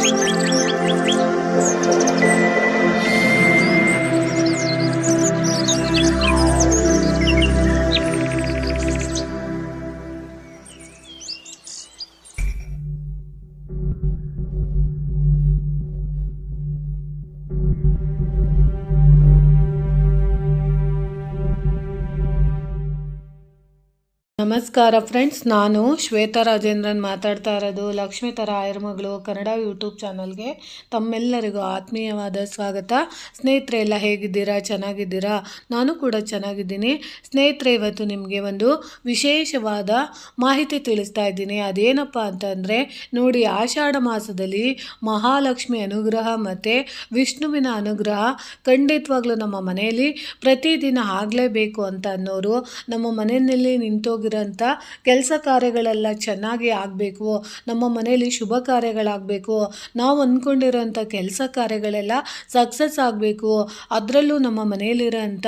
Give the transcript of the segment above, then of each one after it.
Música ನಮಸ್ಕಾರ ಫ್ರೆಂಡ್ಸ್ ನಾನು ಶ್ವೇತಾ ರಾಜೇಂದ್ರನ್ ಮಾತಾಡ್ತಾ ಇರೋದು. ಲಕ್ಷ್ಮೀ ತರ ಆಯರ್ಮಗಳು ಕನ್ನಡ ಯೂಟ್ಯೂಬ್ ಚಾನಲ್ಗೆ. ತಮ್ಮೆಲ್ಲರಿಗೂ ಆತ್ಮೀಯವಾದ ಸ್ವಾಗತ. ಸ್ನೇಹಿತರೆ, ಎಲ್ಲ ಹೇಗಿದ್ದೀರಾ? ಚೆನ್ನಾಗಿದ್ದೀರಾ? ನಾನು ಕೂಡ ಚೆನ್ನಾಗಿದ್ದೀನಿ. ಸ್ನೇಹಿತರೆ, ಇವತ್ತು ನಿಮಗೆ ಒಂದು ವಿಶೇಷವಾದ ಮಾಹಿತಿ ತಿಳಿಸ್ತಾ ಇದ್ದೀನಿ. ಅದೇನಪ್ಪ ಅಂತಂದರೆ ನೋಡಿ, ಆಷಾಢ ಮಾಸದಲ್ಲಿ ಮಹಾಲಕ್ಷ್ಮಿ ಅನುಗ್ರಹ ಮತ್ತು ವಿಷ್ಣುವಿನ ಅನುಗ್ರಹ ಖಂಡಿತವಾಗ್ಲೂ ನಮ್ಮ ಮನೆಯಲ್ಲಿ ಪ್ರತಿದಿನ ಆಗಲೇಬೇಕು ಅಂತ ಅನ್ನೋರು ನಮ್ಮ ಮನೆಯಲ್ಲಿ ನಿಂತೋಗಿರೋಂಥ ಕೆಲಸ ಕಾರ್ಯಗಳೆಲ್ಲ ಚೆನ್ನಾಗಿ ಆಗಬೇಕು, ನಮ್ಮ ಮನೆಯಲ್ಲಿ ಶುಭ ಕಾರ್ಯಗಳಾಗಬೇಕು, ನಾವು ಅಂದ್ಕೊಂಡಿರೋಂಥ ಕೆಲಸ ಕಾರ್ಯಗಳೆಲ್ಲ ಸಕ್ಸಸ್ ಆಗಬೇಕು, ಅದರಲ್ಲೂ ನಮ್ಮ ಮನೆಯಲ್ಲಿರೋಂಥ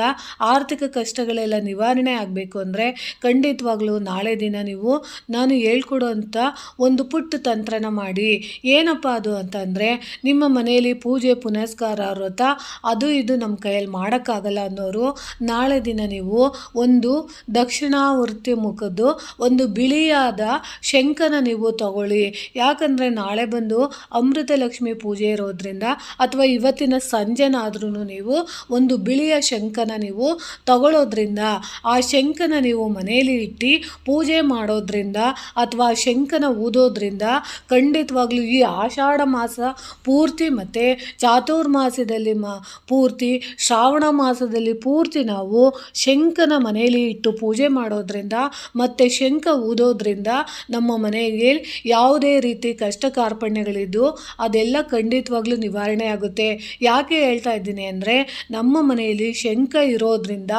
ಆರ್ಥಿಕ ಕಷ್ಟಗಳೆಲ್ಲ ನಿವಾರಣೆ ಆಗಬೇಕು ಅಂದರೆ ಖಂಡಿತವಾಗ್ಲೂ ನಾಳೆ ದಿನ ನೀವು, ನಾನು ಹೇಳ್ಕೊಡೋಂಥ ಒಂದು ಪುಟ್ಟ ತಂತ್ರನ ಮಾಡಿ. ಏನಪ್ಪ ಅದು ಅಂತಂದರೆ ನಿಮ್ಮ ಮನೆಯಲ್ಲಿ ಪೂಜೆ, ಪುನಸ್ಕಾರ, ವ್ರತ, ಅದು ಇದು ನಮ್ಮ ಕೈಯಲ್ಲಿ ಮಾಡೋಕ್ಕಾಗಲ್ಲ ಅನ್ನೋರು ನಾಳೆ ದಿನ ನೀವು ಒಂದು ದಕ್ಷಿಣಾವೃತ್ತಿ ಮುಖದ್ದು ಒಂದು ಬಿಳಿಯಾದ ಶಂಖನ ನೀವು ತಗೊಳ್ಳಿ. ಯಾಕಂದರೆ ನಾಳೆ ಬಂದು ಅಮೃತ ಲಕ್ಷ್ಮಿ ಪೂಜೆ ಇರೋದ್ರಿಂದ ಅಥವಾ ಇವತ್ತಿನ ಸಂಜೆನಾದ್ರೂ ನೀವು ಒಂದು ಬಿಳಿಯ ಶಂಖನ ನೀವು ತಗೊಳ್ಳೋದ್ರಿಂದ ಆ ಶಂಖನ ನೀವು ಮನೆಯಲ್ಲಿ ಇಟ್ಟು ಪೂಜೆ ಮಾಡೋದ್ರಿಂದ ಅಥವಾ ಶಂಖನ ಊದೋದ್ರಿಂದ ಖಂಡಿತವಾಗ್ಲೂ ಈ ಆಷಾಢ ಮಾಸ ಪೂರ್ತಿ ಮತ್ತು ಚಾತುರ್ಮಾಸದಲ್ಲಿ ಮಾ, ಪೂರ್ತಿ ಶ್ರಾವಣ ಮಾಸದಲ್ಲಿ ಪೂರ್ತಿ ನಾವು ಶಂಖನ ಮನೆಯಲ್ಲಿ ಇಟ್ಟು ಪೂಜೆ ಮಾಡೋದ್ರಿಂದ ಮತ್ತು ಶಂಖ ಊದೋದ್ರಿಂದ ನಮ್ಮ ಮನೆಗೆ ಯಾವುದೇ ರೀತಿ ಕಷ್ಟ ಕಾರ್ಪಣ್ಯಗಳಿದ್ದು ಅದೆಲ್ಲ ಖಂಡಿತವಾಗ್ಲೂ ನಿವಾರಣೆ ಆಗುತ್ತೆ. ಯಾಕೆ ಹೇಳ್ತಾ ಇದ್ದೀನಿ ಅಂದರೆ ನಮ್ಮ ಮನೆಯಲ್ಲಿ ಶಂಖ ಇರೋದ್ರಿಂದ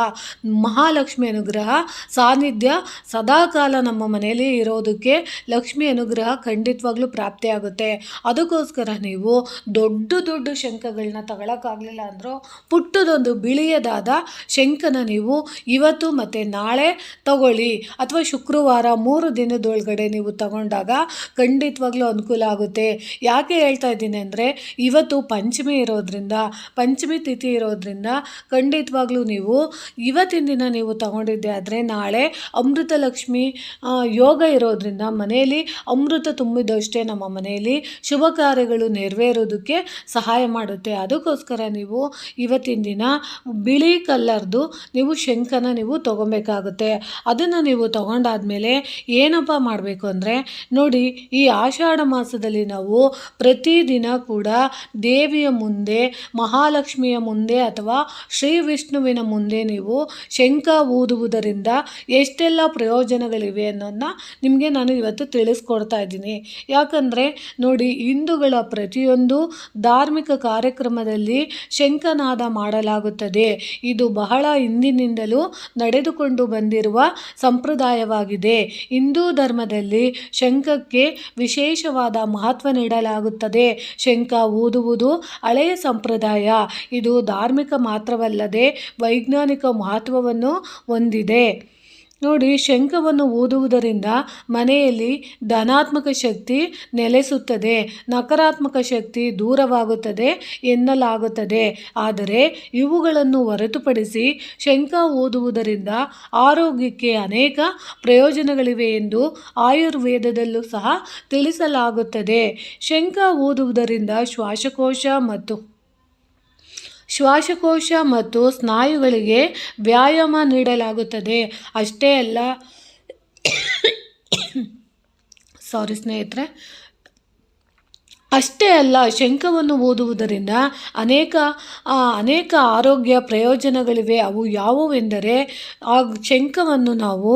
ಮಹಾಲಕ್ಷ್ಮಿ ಅನುಗ್ರಹ, ಸಾನ್ನಿಧ್ಯ ಸದಾಕಾಲ ನಮ್ಮ ಮನೆಯಲ್ಲಿ ಇರೋದಕ್ಕೆ ಲಕ್ಷ್ಮಿ ಅನುಗ್ರಹ ಖಂಡಿತವಾಗ್ಲೂ ಪ್ರಾಪ್ತಿಯಾಗುತ್ತೆ ಅದಕ್ಕೋಸ್ಕರ ನೀವು ದೊಡ್ಡ ದೊಡ್ಡ ಶಂಖಗಳನ್ನ ತಗೊಳಕ್ಕಾಗಲಿಲ್ಲ ಅಂದರೂ ಪುಟ್ಟದೊಂದು ಬಿಳಿಯದಾದ ಶಂಖನ ನೀವು ಇವತ್ತು ಮತ್ತು ನಾಳೆ ತಗೊಳ್ಳಿ. ಅಥವಾ ಶುಕ್ರವಾರ ಮೂರು ದಿನದೊಳಗಡೆ ನೀವು ತಗೊಂಡಾಗ ಖಂಡಿತವಾಗ್ಲೂ ಅನುಕೂಲ ಆಗುತ್ತೆ. ಯಾಕೆ ಹೇಳ್ತಾ ಇದ್ದೀನಿ ಅಂದರೆ, ಇವತ್ತು ಪಂಚಮಿ ಇರೋದ್ರಿಂದ, ಪಂಚಮಿ ತಿಥಿ ಇರೋದ್ರಿಂದ ಖಂಡಿತವಾಗ್ಲೂ ನೀವು ಇವತ್ತಿನ ದಿನ ನೀವು ತಗೊಂಡಿದ್ದೆ ಆದರೆ ನಾಳೆ ಅಮೃತ ಲಕ್ಷ್ಮಿ ಯೋಗ ಇರೋದ್ರಿಂದ ಮನೆಯಲ್ಲಿ ಅಮೃತ ತುಂಬಿದಷ್ಟೇ ನಮ್ಮ ಮನೆಯಲ್ಲಿ ಶುಭ ಕಾರ್ಯಗಳು ನೆರವೇರೋದಕ್ಕೆ ಸಹಾಯ ಮಾಡುತ್ತೆ. ಅದಕ್ಕೋಸ್ಕರ ನೀವು ಇವತ್ತಿನ ದಿನ ಬಿಳಿ ಕಲ್ಲರ್ದು ನೀವು ಶಂಖನ ನೀವು ತಗೊಬೇಕಾಗುತ್ತೆ. ಅದನ್ನು ನೀವು ತಗೊಂಡಾದ್ಮೇಲೆ ಏನಪ್ಪ ಮಾಡಬೇಕು ಅಂದರೆ, ನೋಡಿ ಈ ಆಷಾಢ ಮಾಸದಲ್ಲಿ ನಾವು ಪ್ರತಿದಿನ ಕೂಡ ದೇವಿಯ ಮುಂದೆ, ಮಹಾಲಕ್ಷ್ಮಿಯ ಮುಂದೆ ಅಥವಾ ಶ್ರೀ ವಿಷ್ಣುವಿನ ಮುಂದೆ ನೀವು ಶಂಖ ಊದುವುದರಿಂದ ಎಷ್ಟೆಲ್ಲ ಪ್ರಯೋಜನಗಳಿವೆ ಅನ್ನೋದನ್ನ ನಿಮಗೆ ನಾನು ಇವತ್ತು ತಿಳಿಸ್ಕೊಡ್ತಾ ಇದ್ದೀನಿ. ಯಾಕಂದರೆ, ನೋಡಿ ಹಿಂದೂಗಳ ಪ್ರತಿಯೊಂದು ಧಾರ್ಮಿಕ ಕಾರ್ಯಕ್ರಮದಲ್ಲಿ ಶಂಖನಾದ ಮಾಡಲಾಗುತ್ತದೆ. ಇದು ಬಹಳ ಹಿಂದಿನಿಂದಲೂ ನಡೆದುಕೊಂಡು ಬಂದಿರುವ ಸಂಪ್ರದಾಯವಾಗಿದೆ ಹಿಂದೂ ಧರ್ಮದಲ್ಲಿ ಶಂಖಕ್ಕೆ ವಿಶೇಷವಾದ ಮಹತ್ವ ನೀಡಲಾಗುತ್ತದೆ. ಶಂಖ ಊದುವುದು ಹಳೆಯ ಸಂಪ್ರದಾಯ. ಇದು ಧಾರ್ಮಿಕ ಮಾತ್ರವಲ್ಲದೆ ವೈಜ್ಞಾನಿಕ ಮಹತ್ವವನ್ನು ಹೊಂದಿದೆ. ನೋಡಿ, ಶಂಖವನ್ನು ಓದುವುದರಿಂದ ಮನೆಯಲ್ಲಿ ಧನಾತ್ಮಕ ಶಕ್ತಿ ನೆಲೆಸುತ್ತದೆ. ನಕಾರಾತ್ಮಕ ಶಕ್ತಿ ದೂರವಾಗುತ್ತದೆ ಎನ್ನಲಾಗುತ್ತದೆ. ಆದರೆ ಇವುಗಳನ್ನು ಹೊರತುಪಡಿಸಿ ಶಂಖ ಓದುವುದರಿಂದ ಆರೋಗ್ಯಕ್ಕೆ ಅನೇಕ ಪ್ರಯೋಜನಗಳಿವೆ ಎಂದು ಆಯುರ್ವೇದದಲ್ಲೂ ಸಹ ತಿಳಿಸಲಾಗುತ್ತದೆ. ಶಂಖ ಓದುವುದರಿಂದ ಶ್ವಾಸಕೋಶ ಮತ್ತು ಶ್ವಾಸಕೋಶ ಮತ್ತು ಸ್ನಾಯುಗಳಿಗೆ ವ್ಯಾಯಾಮ ನೀಡಲಾಗುತ್ತದೆ. ಅಷ್ಟೇ ಅಲ್ಲ ಸಾರಿ ಸ್ನೇಹಿತರೆ ಅಷ್ಟೇ ಅಲ್ಲ, ಶಂಖವನ್ನು ಓದುವುದರಿಂದ ಅನೇಕ ಅನೇಕ ಆರೋಗ್ಯ ಪ್ರಯೋಜನಗಳಿವೆ. ಅವು ಯಾವುವೆಂದರೆ, ಆ ಶಂಖವನ್ನು ನಾವು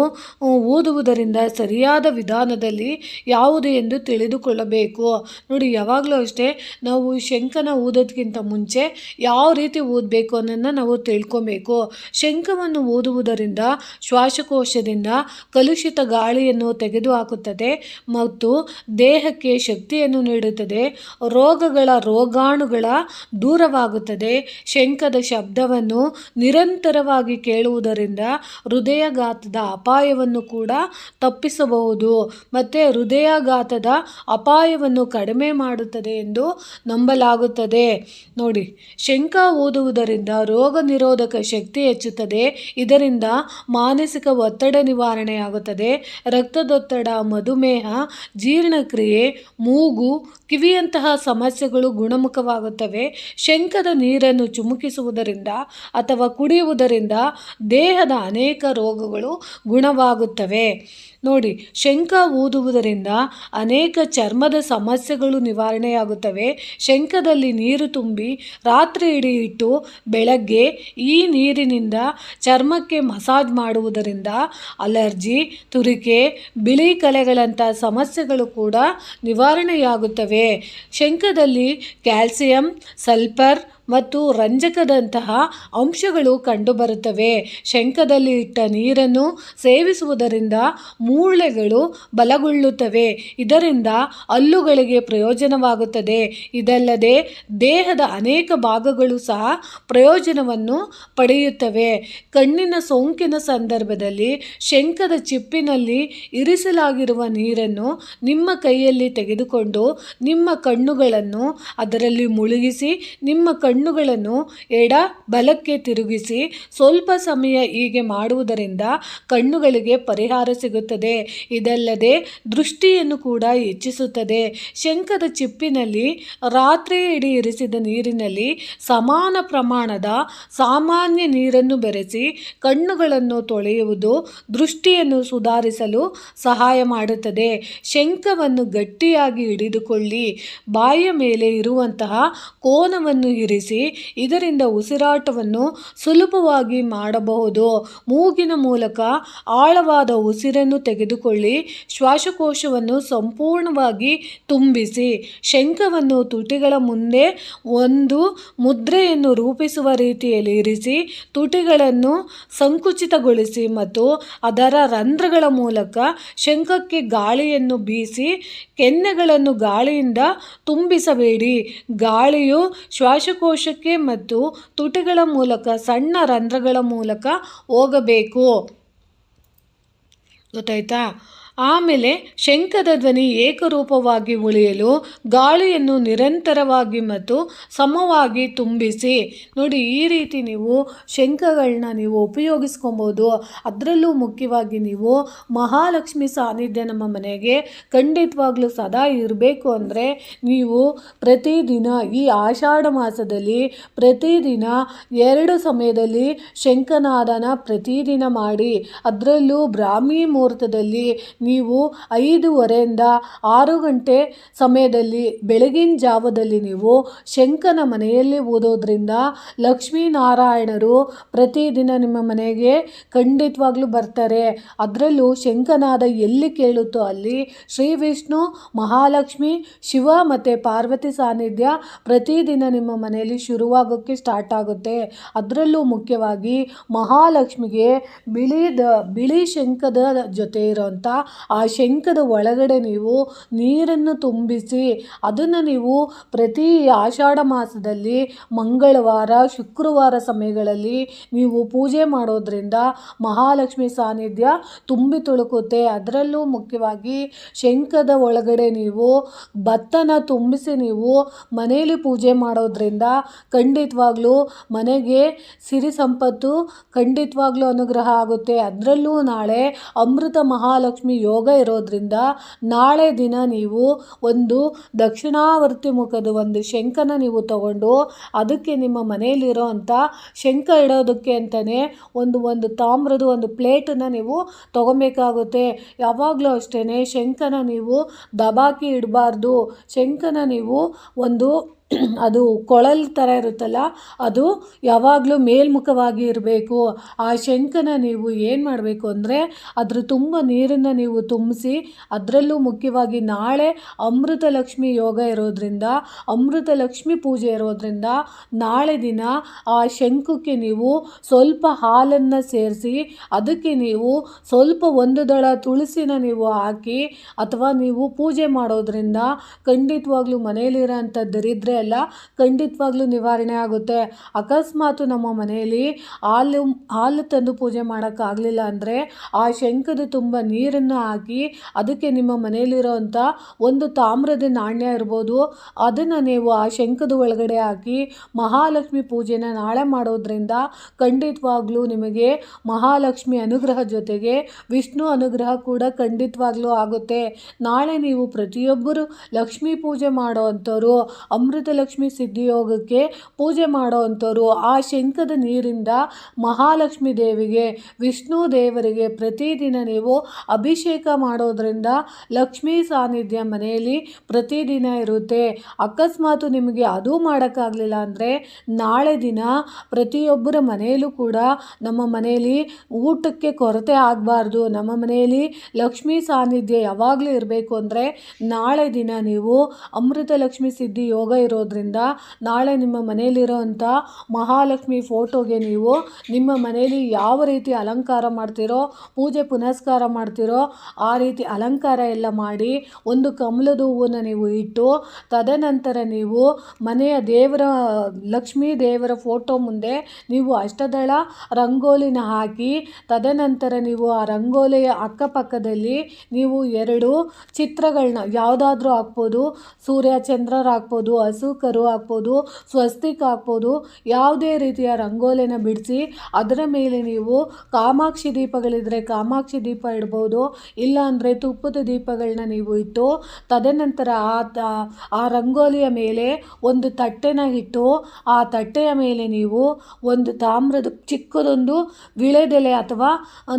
ಓದುವುದರಿಂದ ಸರಿಯಾದ ವಿಧಾನದಲ್ಲಿ ಯಾವುದು ಎಂದು ತಿಳಿದುಕೊಳ್ಳಬೇಕು. ನೋಡಿ, ಯಾವಾಗಲೂ ಅಷ್ಟೇ ನಾವು ಶಂಖನ ಓದೋದಕ್ಕಿಂತ ಮುಂಚೆ ಯಾವ ರೀತಿ ಊದಬೇಕು ಅನ್ನೋದನ್ನು ನಾವು ತಿಳ್ಕೊಬೇಕು. ಶಂಖವನ್ನು ಊದುವುದರಿಂದ ಶ್ವಾಸಕೋಶದಿಂದ ಕಲುಷಿತ ಗಾಳಿಯನ್ನು ತೆಗೆದುಹಾಕುತ್ತದೆ ಮತ್ತು ದೇಹಕ್ಕೆ ಶಕ್ತಿಯನ್ನು ನೀಡುತ್ತದೆ. ರೋಗಗಳ ರೋಗಾಣುಗಳ ದೂರವಾಗುತ್ತದೆ. ಶಂಖದ ಶಬ್ದವನ್ನು ನಿರಂತರವಾಗಿ ಕೇಳುವುದರಿಂದ ಹೃದಯಘಾತದ ಅಪಾಯವನ್ನು ಕೂಡ ತಪ್ಪಿಸಬಹುದು. ಮತ್ತು ಹೃದಯಘಾತದ ಅಪಾಯವನ್ನು ಕಡಿಮೆ ಮಾಡುತ್ತದೆ ಎಂದು ನಂಬಲಾಗುತ್ತದೆ. ನೋಡಿ ಶಂಖ ಓದುವುದರಿಂದ ರೋಗ ನಿರೋಧಕ ಶಕ್ತಿ ಹೆಚ್ಚುತ್ತದೆ. ಇದರಿಂದ ಮಾನಸಿಕ ಒತ್ತಡ ನಿವಾರಣೆಯಾಗುತ್ತದೆ. ರಕ್ತದೊತ್ತಡ, ಮಧುಮೇಹ, ಜೀರ್ಣಕ್ರಿಯೆ, ಮೂಗು ಕಿವಿಯಂತಹ ಸಮಸ್ಯೆಗಳು ಗುಣಮುಖವಾಗುತ್ತವೆ. ಶಂಕದ ನೀರನ್ನು ಚುಮುಕಿಸುವುದರಿಂದ ಅಥವಾ ಕುಡಿಯುವುದರಿಂದ ದೇಹದ ಅನೇಕ ರೋಗಗಳು ಗುಣವಾಗುತ್ತವೆ. ನೋಡಿ, ಶಂಖ ಊದುವುದರಿಂದ ಅನೇಕ ಚರ್ಮದ ಸಮಸ್ಯೆಗಳು ನಿವಾರಣೆಯಾಗುತ್ತವೆ. ಶಂಕದಲ್ಲಿ ನೀರು ತುಂಬಿ ರಾತ್ರಿ ಇಡೀ ಇಟ್ಟು ಬೆಳಗ್ಗೆ ಈ ನೀರಿನಿಂದ ಚರ್ಮಕ್ಕೆ ಮಸಾಜ್ ಮಾಡುವುದರಿಂದ ಅಲರ್ಜಿ, ತುರಿಕೆ, ಬಿಳಿ ಕಲೆಗಳಂಥ ಸಮಸ್ಯೆಗಳು ಕೂಡ ನಿವಾರಣೆಯಾಗುತ್ತವೆ. ಶಂಖದಲ್ಲಿ ಕ್ಯಾಲ್ಸಿಯಂ ಸಲ್ಫರ್ ಮತ್ತು ರಂಜಕದಂತಹ ಅಂಶಗಳು ಕಂಡುಬರುತ್ತವೆ. ಶಂಖದಲ್ಲಿ ಇಟ್ಟ ನೀರನ್ನು ಸೇವಿಸುವುದರಿಂದ ಮೂಳೆಗಳು ಬಲಗೊಳ್ಳುತ್ತವೆ. ಇದರಿಂದ ಹಲ್ಲುಗಳಿಗೆ ಪ್ರಯೋಜನವಾಗುತ್ತದೆ. ಇದಲ್ಲದೆ ದೇಹದ ಅನೇಕ ಭಾಗಗಳು ಸಹ ಪ್ರಯೋಜನವನ್ನು ಪಡೆಯುತ್ತವೆ. ಕಣ್ಣಿನ ಸೋಂಕಿನ ಸಂದರ್ಭದಲ್ಲಿ ಶಂಖದ ಚಿಪ್ಪಿನಲ್ಲಿ ಇರಿಸಲಾಗಿರುವ ನೀರನ್ನು ನಿಮ್ಮ ಕೈಯಲ್ಲಿ ತೆಗೆದುಕೊಂಡು ನಿಮ್ಮ ಕಣ್ಣುಗಳನ್ನು ಅದರಲ್ಲಿ ಮುಳುಗಿಸಿ ನಿಮ್ಮ ಕಣ್ಣುಗಳನ್ನು ಎಡ ಬಲಕ್ಕೆ ತಿರುಗಿಸಿ ಸ್ವಲ್ಪ ಸಮಯ ಹೀಗೆ ಮಾಡುವುದರಿಂದ ಕಣ್ಣುಗಳಿಗೆ ಪರಿಹಾರ ಸಿಗುತ್ತದೆ. ಇದಲ್ಲದೆ ದೃಷ್ಟಿಯನ್ನು ಕೂಡ ಹೆಚ್ಚಿಸುತ್ತದೆ. ಶಂಖದ ಚಿಪ್ಪಿನಲ್ಲಿ ರಾತ್ರಿ ಇಡೀ ಇರಿಸಿದ ನೀರಿನಲ್ಲಿ ಸಮಾನ ಪ್ರಮಾಣದ ಸಾಮಾನ್ಯ ನೀರನ್ನು ಬೆರೆಸಿ ಕಣ್ಣುಗಳನ್ನು ತೊಳೆಯುವುದು ದೃಷ್ಟಿಯನ್ನು ಸುಧಾರಿಸಲು ಸಹಾಯ ಮಾಡುತ್ತದೆ. ಶಂಖವನ್ನು ಗಟ್ಟಿಯಾಗಿ ಹಿಡಿದುಕೊಳ್ಳಿ. ಬಾಯಿಯ ಮೇಲೆ ಇರುವಂತಹ ಕೋನವನ್ನು ಇರಿಸಿ ಇದರಿಂದ ಉಸಿರಾಟವನ್ನು ಸುಲಭವಾಗಿ ಮಾಡಬಹುದು. ಮೂಗಿನ ಮೂಲಕ ಆಳವಾದ ಉಸಿರನ್ನು ತೆಗೆದುಕೊಳ್ಳಿ. ಶ್ವಾಸಕೋಶವನ್ನು ಸಂಪೂರ್ಣವಾಗಿ ತುಂಬಿಸಿ. ಶಂಖವನ್ನು ತುಟಿಗಳ ಮುಂದೆ ಒಂದು ಮುದ್ರೆಯನ್ನು ರೂಪಿಸುವ ರೀತಿಯಲ್ಲಿ ಇರಿಸಿ, ತುಟಿಗಳನ್ನು ಸಂಕುಚಿತಗೊಳಿಸಿ ಮತ್ತು ಅದರ ರಂಧ್ರಗಳ ಮೂಲಕ ಶಂಖಕ್ಕೆ ಗಾಳಿಯನ್ನು ಬೀಸಿ, ಕೆನ್ನೆಗಳನ್ನು ಗಾಳಿಯಿಂದ ತುಂಬಿಸಬೇಡಿ. ಗಾಳಿಯು ಶ್ವಾಸಕೋಶಕ್ಕೆ ಮತ್ತು ತುಟಿಗಳ ಮೂಲಕ ಸಣ್ಣ ರಂಧ್ರಗಳ ಮೂಲಕ ಹೋಗಬೇಕು. ಗೊತ್ತಾಯ್ತಾ? ಆಮೇಲೆ ಶಂಖದ ಧ್ವನಿ ಏಕರೂಪವಾಗಿ ಉಳಿಯಲು ಗಾಳಿಯನ್ನು ನಿರಂತರವಾಗಿ ಮತ್ತು ಸಮವಾಗಿ ತುಂಬಿಸಿ. ನೋಡಿ, ಈ ರೀತಿ ನೀವು ಶಂಖಗಳನ್ನ ನೀವು ಉಪಯೋಗಿಸ್ಕೊಬೋದು. ಅದರಲ್ಲೂ ಮುಖ್ಯವಾಗಿ ನೀವು ಮಹಾಲಕ್ಷ್ಮಿ ಸಾನ್ನಿಧ್ಯ ನಮ್ಮ ಮನೆಗೆ ಖಂಡಿತವಾಗ್ಲೂ ಸದಾ ಇರಬೇಕು ಅಂದರೆ ನೀವು ಪ್ರತಿದಿನ ಈ ಆಷಾಢ ಮಾಸದಲ್ಲಿ ಪ್ರತಿದಿನ ಎರಡು ಸಮಯದಲ್ಲಿ ಶಂಖನಾದನ ಪ್ರತಿದಿನ ಮಾಡಿ. ಅದರಲ್ಲೂ ಬ್ರಾಹ್ಮಿ ಮುಹೂರ್ತದಲ್ಲಿ ನೀವು ಐದೂವರೆಯಿಂದ ಆರು ಗಂಟೆ ಸಮಯದಲ್ಲಿ ಬೆಳಗಿನ ಜಾವದಲ್ಲಿ ನೀವು ಶಂಕನ ಮನೆಯಲ್ಲಿ ಓದೋದ್ರಿಂದ ಲಕ್ಷ್ಮೀನಾರಾಯಣರು ಪ್ರತಿದಿನ ನಿಮ್ಮ ಮನೆಗೆ ಖಂಡಿತವಾಗ್ಲೂ ಬರ್ತಾರೆ. ಅದರಲ್ಲೂ ಶಂಕನಾದ ಎಲ್ಲಿ ಕೇಳುತ್ತೋ ಅಲ್ಲಿ ಶ್ರೀ ವಿಷ್ಣು, ಮಹಾಲಕ್ಷ್ಮಿ, ಶಿವ ಮತ್ತು ಪಾರ್ವತಿ ಸಾನ್ನಿಧ್ಯ ಪ್ರತಿದಿನ ನಿಮ್ಮ ಮನೆಯಲ್ಲಿ ಶುರುವಾಗೋಕ್ಕೆ ಸ್ಟಾರ್ಟ್ ಆಗುತ್ತೆ. ಅದರಲ್ಲೂ ಮುಖ್ಯವಾಗಿ ಮಹಾಲಕ್ಷ್ಮಿಗೆ ಬಿಳಿದ ಬಿಳಿ ಶಂಕದ ಜೊತೆ ಇರೋಂಥ ಆ ಶಂಖದ ಒಳಗಡೆ ನೀವು ನೀರನ್ನು ತುಂಬಿಸಿ, ಅದನ್ನು ನೀವು ಪ್ರತಿ ಆಷಾಢ ಮಾಸದಲ್ಲಿ ಮಂಗಳವಾರ, ಶುಕ್ರವಾರ ಸಮಯಗಳಲ್ಲಿ ನೀವು ಪೂಜೆ ಮಾಡೋದ್ರಿಂದ ಮಹಾಲಕ್ಷ್ಮಿ ಸಾನ್ನಿಧ್ಯ ತುಂಬಿ ತುಳುಕುತ್ತೆ. ಅದರಲ್ಲೂ ಮುಖ್ಯವಾಗಿ ಶಂಖದ ಒಳಗಡೆ ನೀವು ಭತ್ತನ ತುಂಬಿಸಿ ನೀವು ಮನೆಯಲ್ಲಿ ಪೂಜೆ ಮಾಡೋದ್ರಿಂದ ಖಂಡಿತವಾಗ್ಲೂ ಮನೆಗೆ ಸಿರಿ ಸಂಪತ್ತು ಖಂಡಿತವಾಗ್ಲೂ ಅನುಗ್ರಹ ಆಗುತ್ತೆ. ಅದರಲ್ಲೂ ನಾಳೆ ಅಮೃತ ಮಹಾಲಕ್ಷ್ಮಿ ಯೋಗ ಇರೋದ್ರಿಂದ ನಾಳೆ ದಿನ ನೀವು ಒಂದು ದಕ್ಷಿಣಾವರ್ತಿ ಮುಖದ ಒಂದು ಶಂಖನ ನೀವು ತಗೊಂಡು ಅದಕ್ಕೆ ನಿಮ್ಮ ಮನೆಯಲ್ಲಿರೋ ಅಂಥ ಶಂಖ ಇಡೋದಕ್ಕೆ ಅಂತಲೇ ಒಂದು ಒಂದು ತಾಮ್ರದ ಒಂದು ಪ್ಲೇಟನ್ನು ನೀವು ತಗೊಬೇಕಾಗುತ್ತೆ. ಯಾವಾಗಲೂ ಅಷ್ಟೇ ಶಂಖನ ನೀವು ದಬಾಕಿ ಇಡಬಾರ್ದು. ಶಂಖನ ನೀವು ಒಂದು ಅದು ಕೊಳಲ್ ಥರ ಇರುತ್ತಲ್ಲ, ಅದು ಯಾವಾಗಲೂ ಮೇಲ್ಮುಖವಾಗಿ ಇರಬೇಕು. ಆ ಶಂಖನ ನೀವು ಏನು ಮಾಡಬೇಕು ಅಂದರೆ, ಅದ್ರ ತುಂಬ ನೀರನ್ನು ನೀವು ತುಂಬಿಸಿ, ಅದರಲ್ಲೂ ಮುಖ್ಯವಾಗಿ ನಾಳೆ ಅಮೃತ ಲಕ್ಷ್ಮಿ ಯೋಗ ಇರೋದ್ರಿಂದ ಅಮೃತ ಲಕ್ಷ್ಮಿ ಪೂಜೆ ಇರೋದ್ರಿಂದ, ನಾಳೆ ದಿನ ಆ ಶಂಖಕ್ಕೆ ನೀವು ಸ್ವಲ್ಪ ಹಾಲನ್ನು ಸೇರಿಸಿ, ಅದಕ್ಕೆ ನೀವು ಸ್ವಲ್ಪ ಒಂದು ದಳ ತುಳಸಿನ ನೀವು ಹಾಕಿ, ಅಥವಾ ನೀವು ಪೂಜೆ ಮಾಡೋದ್ರಿಂದ ಖಂಡಿತವಾಗ್ಲೂ ಮನೆಯಲ್ಲಿರೋಂಥ ದರಿದ್ರೆ ಎಲ್ಲ ಖಂಡಿತವಾಗ್ಲೂ ನಿವಾರಣೆ ಆಗುತ್ತೆ. ಅಕಸ್ಮಾತ್ ನಮ್ಮ ಮನೆಯಲ್ಲಿ ಹಾಲು ಹಾಲು ತಂದು ಪೂಜೆ ಮಾಡೋಕ್ಕಾಗಲಿಲ್ಲ ಅಂದರೆ ಆ ಶಂಖದ ತುಂಬ ನೀರನ್ನು ಹಾಕಿ ಅದಕ್ಕೆ ನಿಮ್ಮ ಮನೆಯಲ್ಲಿರೋವಂಥ ಒಂದು ತಾಮ್ರದ ನಾಣ್ಯ ಇರ್ಬೋದು, ಅದನ್ನು ನೀವು ಆ ಶಂಖದ ಒಳಗಡೆ ಹಾಕಿ ಮಹಾಲಕ್ಷ್ಮಿ ಪೂಜೆನ ನಾಳೆ ಮಾಡೋದ್ರಿಂದ ಖಂಡಿತವಾಗ್ಲೂ ನಿಮಗೆ ಮಹಾಲಕ್ಷ್ಮಿ ಅನುಗ್ರಹ ಜೊತೆಗೆ ವಿಷ್ಣು ಅನುಗ್ರಹ ಕೂಡ ಖಂಡಿತವಾಗ್ಲೂ ಆಗುತ್ತೆ. ನಾಳೆ ನೀವು ಪ್ರತಿಯೊಬ್ಬರು ಲಕ್ಷ್ಮೀ ಪೂಜೆ ಮಾಡೋ ಅಂಥವ್ರು ಅಮೃತ ಲಕ್ಷ್ಮಿ ಸಿದ್ಧಿಯೋಗಕ್ಕೆ ಪೂಜೆ ಮಾಡೋ ಅಂಥವ್ರು ಆ ಶಂಖದ ನೀರಿಂದ ಮಹಾಲಕ್ಷ್ಮಿ ದೇವಿಗೆ, ವಿಷ್ಣು ದೇವರಿಗೆ ಪ್ರತಿದಿನ ನೀವು ಅಭಿಷೇಕ ಮಾಡೋದ್ರಿಂದ ಲಕ್ಷ್ಮೀ ಸಾನ್ನಿಧ್ಯ ಮನೆಯಲ್ಲಿ ಪ್ರತಿದಿನ ಇರುತ್ತೆ. ಅಕಸ್ಮಾತ್ ನಿಮಗೆ ಅದು ಮಾಡೋಕ್ಕಾಗಲಿಲ್ಲ ಅಂದರೆ ನಾಳೆ ದಿನ ಪ್ರತಿಯೊಬ್ಬರ ಮನೆಯಲ್ಲೂ ಕೂಡ ನಮ್ಮ ಮನೆಯಲ್ಲಿ ಊಟಕ್ಕೆ ಕೊರತೆ ಆಗಬಾರ್ದು. ನಮ್ಮ ಮನೆಯಲ್ಲಿ ಲಕ್ಷ್ಮೀ ಸಾನ್ನಿಧ್ಯ ಯಾವಾಗಲೂ ಇರಬೇಕು ಅಂದರೆ ನಾಳೆ ದಿನ ನೀವು ಅಮೃತ ಲಕ್ಷ್ಮಿ ಸಿದ್ಧಿ ಯೋಗ ಇರೋದ್ರಿಂದ ನಾಳೆ ನಿಮ್ಮ ಮನೆಯಲ್ಲಿರೋವಂಥ ಮಹಾಲಕ್ಷ್ಮಿ ಫೋಟೋಗೆ ನೀವು ನಿಮ್ಮ ಮನೆಯಲ್ಲಿ ಯಾವ ರೀತಿ ಅಲಂಕಾರ ಮಾಡ್ತೀರೋ, ಪೂಜೆ ಪುನಸ್ಕಾರ ಮಾಡ್ತೀರೋ, ಆ ರೀತಿ ಅಲಂಕಾರ ಎಲ್ಲ ಮಾಡಿ ಒಂದು ಕಮಲದ ಹೂವನ್ನು ನೀವು ಇಟ್ಟು, ತದನಂತರ ನೀವು ಮನೆಯ ದೇವರ, ಲಕ್ಷ್ಮೀ ದೇವರ ಫೋಟೋ ಮುಂದೆ ನೀವು ಅಷ್ಟದಳ ರಂಗೋಲಿನ ಹಾಕಿ, ತದನಂತರ ನೀವು ಆ ರಂಗೋಲಿಯ ಅಕ್ಕಪಕ್ಕದಲ್ಲಿ ನೀವು ಎರಡು ಚಿತ್ರಗಳನ್ನ, ಯಾವುದಾದ್ರೂ ಹಾಕ್ಬೋದು, ಸೂರ್ಯ ಚಂದ್ರರು ಹಾಕ್ಬೋದು ಹಸು ಕರು ಹಾಕ್ಬೋದು, ಸ್ವಸ್ತಿಕ್ ಹಾಕ್ಬೋದು, ಯಾವುದೇ ರೀತಿಯ ರಂಗೋಲಿನ ಬಿಡಿಸಿ ಅದರ ಮೇಲೆ ನೀವು ಕಾಮಾಕ್ಷಿ ದೀಪಗಳಿದ್ದರೆ ಕಾಮಾಕ್ಷಿ ದೀಪ ಇಡ್ಬೋದು ಇಲ್ಲ ಅಂದರೆ ತುಪ್ಪದ ದೀಪಗಳನ್ನ ನೀವು ಇಟ್ಟು ತದನಂತರ ಆ ಆ ರಂಗೋಲಿಯ ಮೇಲೆ ಒಂದು ತಟ್ಟೆನ ಇಟ್ಟು ಆ ತಟ್ಟೆಯ ಮೇಲೆ ನೀವು ಒಂದು ತಾಮ್ರದ ಚಿಕ್ಕದೊಂದು ವಿಳೆದೆಲೆ ಅಥವಾ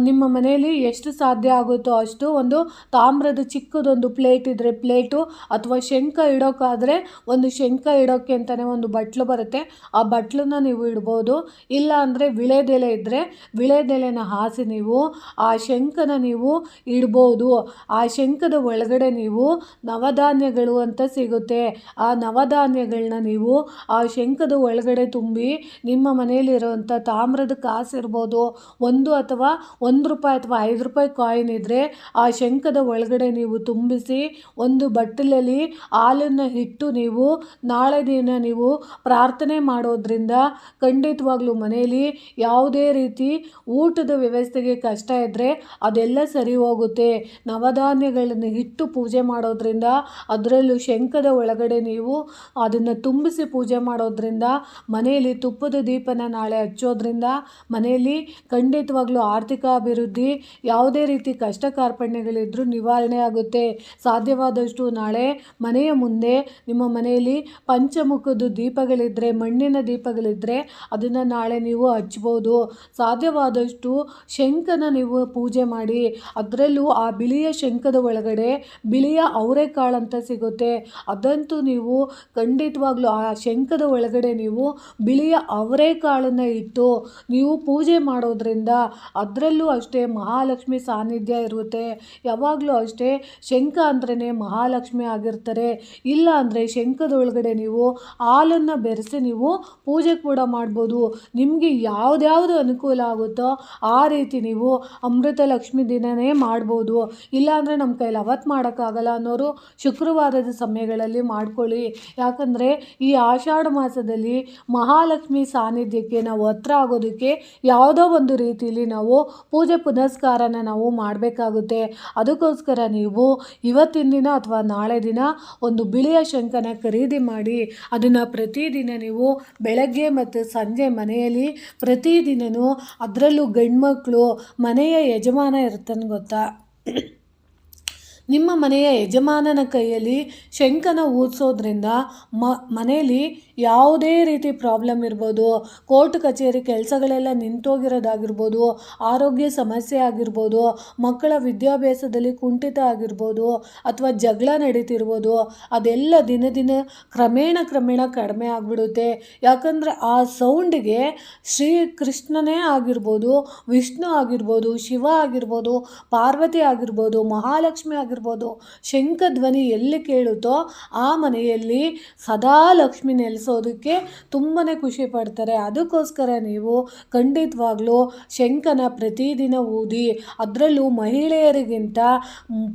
ನಿಮ್ಮ ಮನೆಯಲ್ಲಿ ಎಷ್ಟು ಸಾಧ್ಯ ಆಗುತ್ತೋ ಅಷ್ಟು ಒಂದು ತಾಮ್ರದ ಚಿಕ್ಕದೊಂದು ಪ್ಲೇಟ್ ಇದ್ದರೆ ಪ್ಲೇಟು ಅಥವಾ ಶಂಖ ಇಡೋಕ್ಕಾದರೆ ಒಂದು ಶಂಖ ಇಡೋಕ್ಕೆ ಅಂತಲೇ ಒಂದು ಬಟ್ಲು ಬರುತ್ತೆ. ಆ ಬಟ್ಲನ್ನ ನೀವು ಇಡ್ಬೋದು. ಇಲ್ಲ ಅಂದರೆ ವಿಳೆದೆಲೆ ಇದ್ದರೆ ವಿಳೆದೆಲೆನ ಹಾಸಿ ನೀವು ಆ ಶಂಖನ ನೀವು ಇಡ್ಬೋದು. ಆ ಶಂಖದ ಒಳಗಡೆ ನೀವು ನವಧಾನ್ಯಗಳು ಅಂತ ಸಿಗುತ್ತೆ. ಆ ನವಧಾನ್ಯಗಳನ್ನ ನೀವು ಆ ಶಂಖದ ಒಳಗಡೆ ತುಂಬಿ ನಿಮ್ಮ ಮನೆಯಲ್ಲಿರುವಂಥ ತಾಮ್ರದ ಕಾಸು ಇರ್ಬೋದು. ಒಂದು ಅಥವಾ ಒಂದು ರೂಪಾಯಿ ಅಥವಾ ಐದು ರೂಪಾಯಿ ಕಾಯಿನ್ ಇದ್ದರೆ ಆ ಶಂಖದ ಒಳಗಡೆ ನೀವು ತುಂಬಿಸಿ ಒಂದು ಬಟ್ಟಲಲ್ಲಿ ಹಾಲನ್ನು ಇಟ್ಟು ನೀವು ನಾಳೆ ದಿನ ನೀವು ಪ್ರಾರ್ಥನೆ ಮಾಡೋದ್ರಿಂದ ಖಂಡಿತವಾಗ್ಲೂ ಮನೆಯಲ್ಲಿ ಯಾವುದೇ ರೀತಿ ಊಟದ ವ್ಯವಸ್ಥೆಗೆ ಕಷ್ಟ ಇದ್ದರೆ ಅದೆಲ್ಲ ಸರಿ ಹೋಗುತ್ತೆ. ನವಧಾನ್ಯಗಳನ್ನು ಇಟ್ಟು ಪೂಜೆ ಮಾಡೋದ್ರಿಂದ ಅದರಲ್ಲೂ ಶಂಖದ ಒಳಗಡೆ ನೀವು ಅದನ್ನು ತುಂಬಿಸಿ ಪೂಜೆ ಮಾಡೋದ್ರಿಂದ ಮನೆಯಲ್ಲಿ ತುಪ್ಪದ ದೀಪನ ನಾಳೆ ಹಚ್ಚೋದ್ರಿಂದ ಮನೆಯಲ್ಲಿ ಖಂಡಿತವಾಗ್ಲೂ ಆರ್ಥಿಕ ಅಭಿವೃದ್ಧಿ, ಯಾವುದೇ ರೀತಿ ಕಷ್ಟ ಕಾರ್ಪಣ್ಯಗಳಿದ್ದರೂ ನಿವಾರಣೆ ಆಗುತ್ತೆ. ಸಾಧ್ಯವಾದಷ್ಟು ನಾಳೆ ಮನೆಯ ಮುಂದೆ ನಿಮ್ಮ ಮನೆಯಲ್ಲಿ ಪಂಚಮುಖದ ದೀಪಗಳಿದ್ದರೆ ಮಣ್ಣಿನ ದೀಪಗಳಿದ್ದರೆ ಅದನ್ನು ನಾಳೆ ನೀವು ಹಚ್ಬೋದು. ಸಾಧ್ಯವಾದಷ್ಟು ಶಂಖನ ನೀವು ಪೂಜೆ ಮಾಡಿ, ಅದರಲ್ಲೂ ಆ ಬಿಳಿಯ ಶಂಖದ ಒಳಗಡೆ ಬಿಳಿಯ ಅವರೆಕಾಳು ಅಂತ ಸಿಗುತ್ತೆ. ಅದಂತೂ ನೀವು ಖಂಡಿತವಾಗ್ಲೂ ಆ ಶಂಖದ ಒಳಗಡೆ ನೀವು ಬಿಳಿಯ ಅವರೆಕಾಳನ್ನು ಇಟ್ಟು ನೀವು ಪೂಜೆ ಮಾಡೋದ್ರಿಂದ ಅದರಲ್ಲೂ ಅಷ್ಟೇ ಮಹಾಲಕ್ಷ್ಮಿ ಸಾನ್ನಿಧ್ಯ ಇರುತ್ತೆ. ಯಾವಾಗಲೂ ಅಷ್ಟೇ ಶಂಖ ಅಂದ್ರೇ ಮಹಾಲಕ್ಷ್ಮಿ ಆಗಿರ್ತಾರೆ. ಇಲ್ಲ ಅಂದರೆ ಶಂಖದ ಒಳಗಡೆ ನೀವು ಹಾಲನ್ನು ಬೆರೆಸಿ ನೀವು ಪೂಜೆ ಕೂಡ ಮಾಡ್ಬೋದು. ನಿಮಗೆ ಯಾವುದ್ಯಾವುದು ಅನುಕೂಲ ಆಗುತ್ತೋ ಆ ರೀತಿ ನೀವು ಅಮೃತ ಲಕ್ಷ್ಮಿ ದಿನವೇ ಮಾಡ್ಬೋದು. ಇಲ್ಲಾಂದರೆ ನಮ್ಮ ಕೈಲಿ ಅವತ್ತು ಮಾಡೋಕ್ಕಾಗಲ್ಲ ಅನ್ನೋರು ಶುಕ್ರವಾರದ ಸಮಯಗಳಲ್ಲಿ ಮಾಡ್ಕೊಳ್ಳಿ. ಯಾಕಂದರೆ ಈ ಆಷಾಢ ಮಾಸದಲ್ಲಿ ಮಹಾಲಕ್ಷ್ಮಿ ಸಾನ್ನಿಧ್ಯಕ್ಕೆ ನಾವು ಹತ್ರ ಆಗೋದಕ್ಕೆ ಯಾವುದೋ ಒಂದು ರೀತಿಯಲ್ಲಿ ನಾವು ಪೂಜೆ ಪುನಸ್ಕಾರನ ನಾವು ಮಾಡಬೇಕಾಗುತ್ತೆ. ಅದಕ್ಕೋಸ್ಕರ ನೀವು ಇವತ್ತಿನ ದಿನ ಅಥವಾ ನಾಳೆ ದಿನ ಒಂದು ಬಿಳಿಯ ಶಂಕನ ಖರೀದಿ ಮಾಡಿ ಅದನ್ನು ಪ್ರತಿದಿನ ನೀವು ಬೆಳಗ್ಗೆ ಮತ್ತು ಸಂಜೆ ಮನೆಯಲ್ಲಿ ಪ್ರತಿದಿನವೂ ಅದರಲ್ಲೂ ಗಂಡು ಮಕ್ಕಳು ಮನೆಯ ಯಜಮಾನ ಇರ್ತಾನೆ ಗೊತ್ತಾ? ನಿಮ್ಮ ಮನೆಯ ಯಜಮಾನನ ಕೈಯಲ್ಲಿ ಶಂಕನ ಊದಿಸೋದ್ರಿಂದ ಮ ಮನೆಯಲ್ಲಿ ಯಾವುದೇ ರೀತಿ ಪ್ರಾಬ್ಲಮ್ ಇರ್ಬೋದು. ಕೋರ್ಟ್ ಕಚೇರಿ ಕೆಲಸಗಳೆಲ್ಲ ನಿಂತೋಗಿರೋದಾಗಿರ್ಬೋದು. ಆರೋಗ್ಯ ಸಮಸ್ಯೆ ಆಗಿರ್ಬೋದು. ಮಕ್ಕಳ ವಿದ್ಯಾಭ್ಯಾಸದಲ್ಲಿ ಕುಂಠಿತ ಆಗಿರ್ಬೋದು ಅಥವಾ ಜಗಳ ನಡೀತಿರ್ಬೋದು. ಅದೆಲ್ಲ ದಿನ ದಿನ ಕ್ರಮೇಣ ಕ್ರಮೇಣ ಕಡಿಮೆ ಆಗಿಬಿಡುತ್ತೆ. ಯಾಕಂದರೆ ಆ ಸೌಂಡಿಗೆ ಶ್ರೀ ಕೃಷ್ಣನೇ ಆಗಿರ್ಬೋದು, ವಿಷ್ಣು ಆಗಿರ್ಬೋದು, ಶಿವ ಆಗಿರ್ಬೋದು, ಪಾರ್ವತಿ ಆಗಿರ್ಬೋದು, ಮಹಾಲಕ್ಷ್ಮಿ ಆಗಿರ್ಬೋದು ಶಂಖಧ್ವನಿ ಎಲ್ಲಿ ಕೇಳುತ್ತೋ ಆ ಮನೆಯಲ್ಲಿ ಸದಾ ಲಕ್ಷ್ಮಿ ನೆಲೆಸೋದಕ್ಕೆ ತುಂಬಾ ಖುಷಿ ಪಡ್ತಾರೆ. ಅದಕ್ಕೋಸ್ಕರ ನೀವು ಖಂಡಿತವಾಗ್ಲೂ ಶಂಖನ ಪ್ರತಿದಿನ ಊದಿ, ಅದರಲ್ಲೂ ಮಹಿಳೆಯರಿಗಿಂತ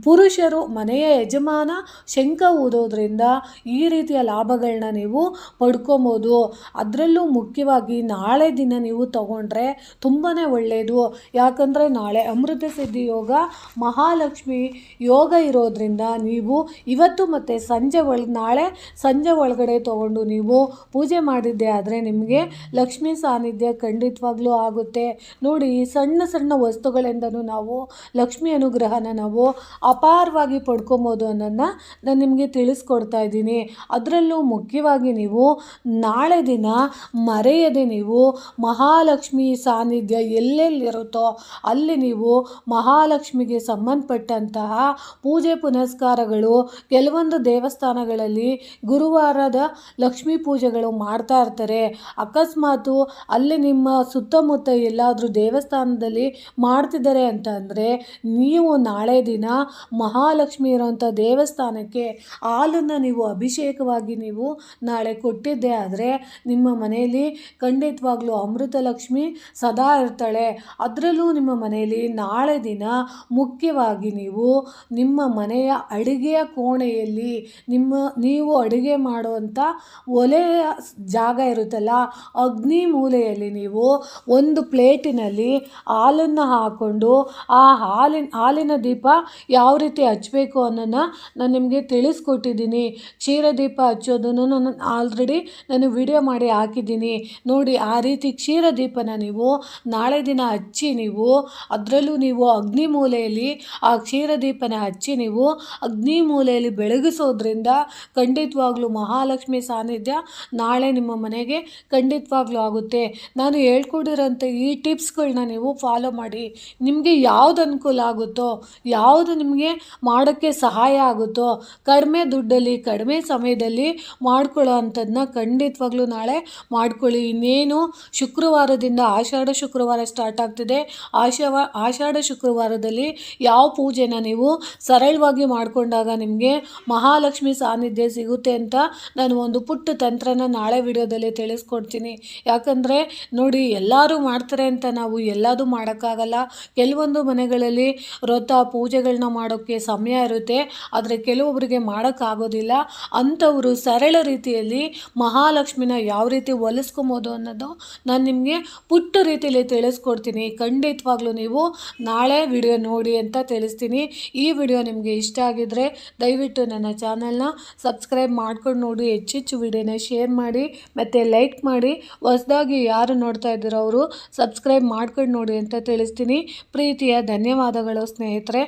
ಪುರುಷರು ಮನೆಯ ಯಜಮಾನ ಶಂಖ ಊದೋದ್ರಿಂದ ಈ ರೀತಿಯ ಲಾಭಗಳನ್ನ ನೀವು ಪಡ್ಕೊಬೋದು. ಅದರಲ್ಲೂ ಮುಖ್ಯವಾಗಿ ನಾಳೆ ದಿನ ನೀವು ತಗೊಂಡ್ರೆ ತುಂಬಾ ಒಳ್ಳೆಯದು ಯಾಕಂದರೆ ನಾಳೆ ಅಮೃತ ಸಿದ್ಧಿ ಯೋಗ ಮಹಾಲಕ್ಷ್ಮಿ ಯೋಗ ಇರೋದ್ರಿಂದ ನೀವು ಇವತ್ತು ಮತ್ತು ಸಂಜೆ ಒಳ, ನಾಳೆ ಸಂಜೆ ಒಳಗಡೆ ತೊಗೊಂಡು ನೀವು ಪೂಜೆ ಮಾಡಿದ್ದೆ ಆದರೆ ನಿಮಗೆ ಲಕ್ಷ್ಮೀ ಸಾನ್ನಿಧ್ಯ ಖಂಡಿತವಾಗ್ಲೂ ಆಗುತ್ತೆ. ನೋಡಿ ಸಣ್ಣ ಸಣ್ಣ ವಸ್ತುಗಳಿಂದನೂ ನಾವು ಲಕ್ಷ್ಮಿ ಅನುಗ್ರಹನ ನಾವು ಅಪಾರವಾಗಿ ಪಡ್ಕೊಬೋದು ಅನ್ನೋದನ್ನ ನಾನು ನಿಮಗೆ ತಿಳಿಸ್ಕೊಡ್ತಾ ಇದ್ದೀನಿ. ಅದರಲ್ಲೂ ಮುಖ್ಯವಾಗಿ ನೀವು ನಾಳೆ ದಿನ ಮರೆಯದೆ ನೀವು ಮಹಾಲಕ್ಷ್ಮಿ ಸಾನ್ನಿಧ್ಯ ಎಲ್ಲೆಲ್ಲಿರುತ್ತೋ ಅಲ್ಲಿ ನೀವು ಮಹಾಲಕ್ಷ್ಮಿಗೆ ಸಂಬಂಧಪಟ್ಟಂತಹ ಪೂಜೆ ಪುನಸ್ಕಾರಗಳು, ಕೆಲವೊಂದು ದೇವಸ್ಥಾನಗಳಲ್ಲಿ ಗುರುವಾರದ ಲಕ್ಷ್ಮೀ ಪೂಜೆಗಳು ಮಾಡ್ತಾ ಇರ್ತಾರೆ. ಅಕಸ್ಮಾತು ಅಲ್ಲಿ ನಿಮ್ಮ ಸುತ್ತಮುತ್ತ ಎಲ್ಲಾದರೂ ದೇವಸ್ಥಾನದಲ್ಲಿ ಮಾಡ್ತಿದ್ದಾರೆ ಅಂತ ಅಂದರೆ, ನೀವು ನಾಳೆ ದಿನ ಮಹಾಲಕ್ಷ್ಮಿ ಇರೋಂಥ ದೇವಸ್ಥಾನಕ್ಕೆ ಹಾಲನ್ನು ನೀವು ಅಭಿಷೇಕವಾಗಿ ನೀವು ನಾಳೆ ಕೊಟ್ಟಿದ್ದೆ ಆದರೆ, ನಿಮ್ಮ ಮನೆಯಲ್ಲಿ ಖಂಡಿತವಾಗ್ಲೂ ಅಮೃತ ಲಕ್ಷ್ಮಿ ಸದಾ ಇರ್ತಾಳೆ. ಅದರಲ್ಲೂ ನಿಮ್ಮ ಮನೆಯಲ್ಲಿ ನಾಳೆ ದಿನ ಮುಖ್ಯವಾಗಿ ನೀವು ನಿಮ್ಮ ಮನೆಯ ಅಡುಗೆಯ ಕೋಣೆಯಲ್ಲಿ ನಿಮ್ಮ, ನೀವು ಅಡುಗೆ ಮಾಡುವಂಥ ಒಲೆಯ ಜಾಗ ಇರುತ್ತಲ್ಲ, ಅಗ್ನಿ ಮೂಲೆಯಲ್ಲಿ ನೀವು ಒಂದು ಪ್ಲೇಟಿನಲ್ಲಿ ಹಾಲನ್ನು ಹಾಕ್ಕೊಂಡು ಆ ಹಾಲಿನ ಹಾಲಿನ ದೀಪ ಯಾವ ರೀತಿ ಹಚ್ಚಬೇಕು ಅನ್ನೋನ್ನ ನಾನು ನಿಮಗೆ ತಿಳಿಸ್ಕೊಟ್ಟಿದ್ದೀನಿ. ಕ್ಷೀರ ದೀಪ ಹಚ್ಚೋದನ್ನು ನಾನು ಆಲ್ರೆಡಿ ನಾನು ವಿಡಿಯೋ ಮಾಡಿ ಹಾಕಿದ್ದೀನಿ. ನೋಡಿ, ಆ ರೀತಿ ಕ್ಷೀರದೀಪನ ನೀವು ನಾಳೆ ದಿನ ಹಚ್ಚಿ ನೀವು, ಅದರಲ್ಲೂ ನೀವು ಅಗ್ನಿ ಮೂಲೆಯಲ್ಲಿ ಆ ಕ್ಷೀರ ದೀಪನ ಹಚ್ಚಿ ನೀವು ಅಗ್ನಿ ಮೂಲೆಯಲ್ಲಿ ಬೆಳಗಿಸೋದ್ರಿಂದ ಖಂಡಿತವಾಗ್ಲೂ ಮಹಾಲಕ್ಷ್ಮಿ ಸಾನ್ನಿಧ್ಯ ನಾಳೆ ನಿಮ್ಮ ಮನೆಗೆ ಖಂಡಿತವಾಗ್ಲೂ ಆಗುತ್ತೆ. ನಾನು ಹೇಳ್ಕೊಡಿರೋಂಥ ಈ ಟಿಪ್ಸ್ಗಳನ್ನ ನೀವು ಫಾಲೋ ಮಾಡಿ. ನಿಮಗೆ ಯಾವ್ದು ಅನುಕೂಲ ಆಗುತ್ತೋ, ಯಾವುದು ನಿಮಗೆ ಮಾಡೋಕ್ಕೆ ಸಹಾಯ ಆಗುತ್ತೋ, ಕಡಿಮೆ ದುಡ್ಡಲ್ಲಿ, ಕಡಿಮೆ ಸಮಯದಲ್ಲಿ ಮಾಡ್ಕೊಳ್ಳೋ ಅಂಥದ್ದನ್ನ ಖಂಡಿತವಾಗ್ಲೂ ನಾಳೆ ಮಾಡ್ಕೊಳ್ಳಿ. ಇನ್ನೇನು ಶುಕ್ರವಾರದಿಂದ ಆಷಾಢ ಶುಕ್ರವಾರ ಸ್ಟಾರ್ಟ್ ಆಗ್ತಿದೆ. ಆಷಾವ, ಆಷಾಢ ಶುಕ್ರವಾರದಲ್ಲಿ ಯಾವ ಪೂಜೆನ ನೀವು ಸರಳವಾಗಿ ಮಾಡಿಕೊಂಡಾಗ ನಿಮಗೆ ಮಹಾಲಕ್ಷ್ಮಿ ಸಾನ್ನಿಧ್ಯ ಸಿಗುತ್ತೆ ಅಂತ ನಾನು ಒಂದು ಪುಟ್ಟ ತಂತ್ರನ ನಾಳೆ ವಿಡಿಯೋದಲ್ಲಿ ತಿಳಿಸ್ಕೊಡ್ತೀನಿ. ಯಾಕಂದರೆ ನೋಡಿ, ಎಲ್ಲರೂ ಮಾಡ್ತಾರೆ ಅಂತ ನಾವು ಎಲ್ಲದೂ ಮಾಡೋಕ್ಕಾಗಲ್ಲ. ಕೆಲವೊಂದು ಮನೆಗಳಲ್ಲಿ ವ್ರತ ಪೂಜೆಗಳನ್ನ ಮಾಡೋಕ್ಕೆ ಸಮಯ ಇರುತ್ತೆ. ಆದರೆ ಕೆಲವೊಬ್ಬರಿಗೆ ಮಾಡೋಕ್ಕಾಗೋದಿಲ್ಲ. ಅಂಥವರು ಸರಳ ರೀತಿಯಲ್ಲಿ ಮಹಾಲಕ್ಷ್ಮಿನ ಯಾವ ರೀತಿ ಒಲಿಸ್ಕೊಬೋದು ಅನ್ನೋದು ನಾನು ನಿಮಗೆ ಪುಟ್ಟ ರೀತಿಯಲ್ಲಿ ತಿಳಿಸ್ಕೊಡ್ತೀನಿ. ಖಂಡಿತವಾಗ್ಲೂ ನೀವು ನಾಳೆ ವಿಡಿಯೋ ನೋಡಿ ಅಂತ ತಿಳಿಸ್ತೀನಿ. ಈ ವಿಡಿಯೋ ನಿಮಗೆ ಇಷ್ಟ ಆಗಿದ್ರೆ ದಯವಿಟ್ಟು ನನ್ನ ಚಾನಲ್ನ ಸಬ್ಸ್ಕ್ರೈಬ್ ಮಾಡ್ಕೊಂಡು ನೋಡಿ. ಹೆಚ್ಚೆಚ್ಚು ವಿಡಿಯೋನ ಶೇರ್ ಮಾಡಿ, ಮತ್ತು ಲೈಕ್ ಮಾಡಿ. ಹೊಸದಾಗಿ ಯಾರು ನೋಡ್ತಾ ಇದ್ದೀರೋ ಅವರು ಸಬ್ಸ್ಕ್ರೈಬ್ ಮಾಡ್ಕೊಂಡು ನೋಡಿ ಅಂತ ತಿಳಿಸ್ತೀನಿ. ಪ್ರೀತಿಯ ಧನ್ಯವಾದಗಳು ಸ್ನೇಹಿತರೆ.